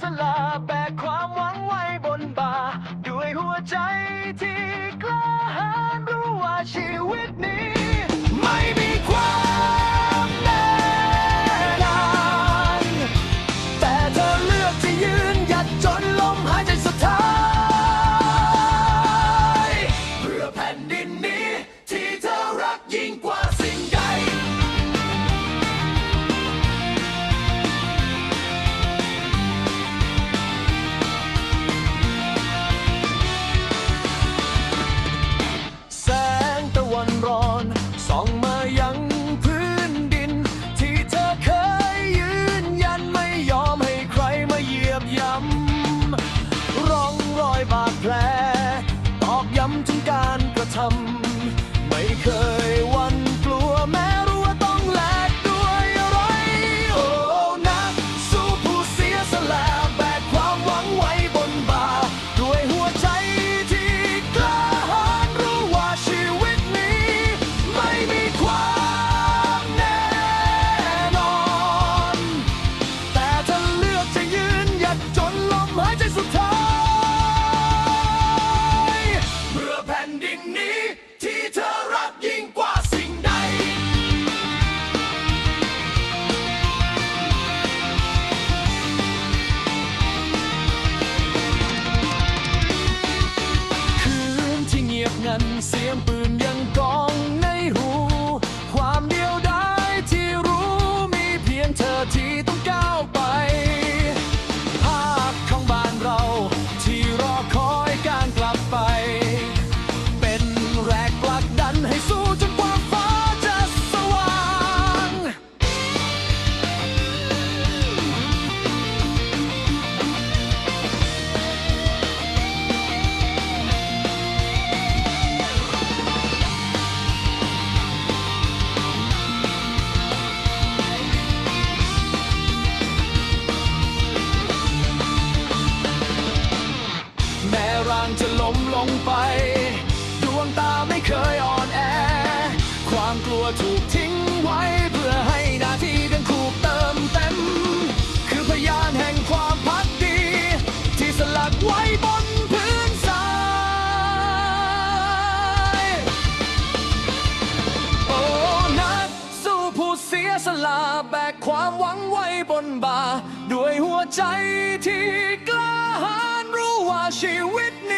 สละแบกความหวังไว้บนบ่าด้วยหัวใจที่กล้าหาญรู้ว่าชี ร่องรอยบาดแผล ตอกย้ำถึงการกระทำไม่เคยว่า ยงปืนยังกองในหู ความเดียวดายที่รู้มีเพียงเธอที่ต้อง มลงไป ดวงตาไม่เคยอ่อนแอ ความกลัวถูกทิ้งไว้เพื่อให้นาทีกันถูกเติมเต็ม คือพยานแห่งความพักดี ที่สลักไว้บนพื้นทรายโอ้นักสู้ผู้เสียสละแบกความหวังไว้บนบ่าด้วยหัวใจที่กล้าหาญรู้ว่าชีวิตนี้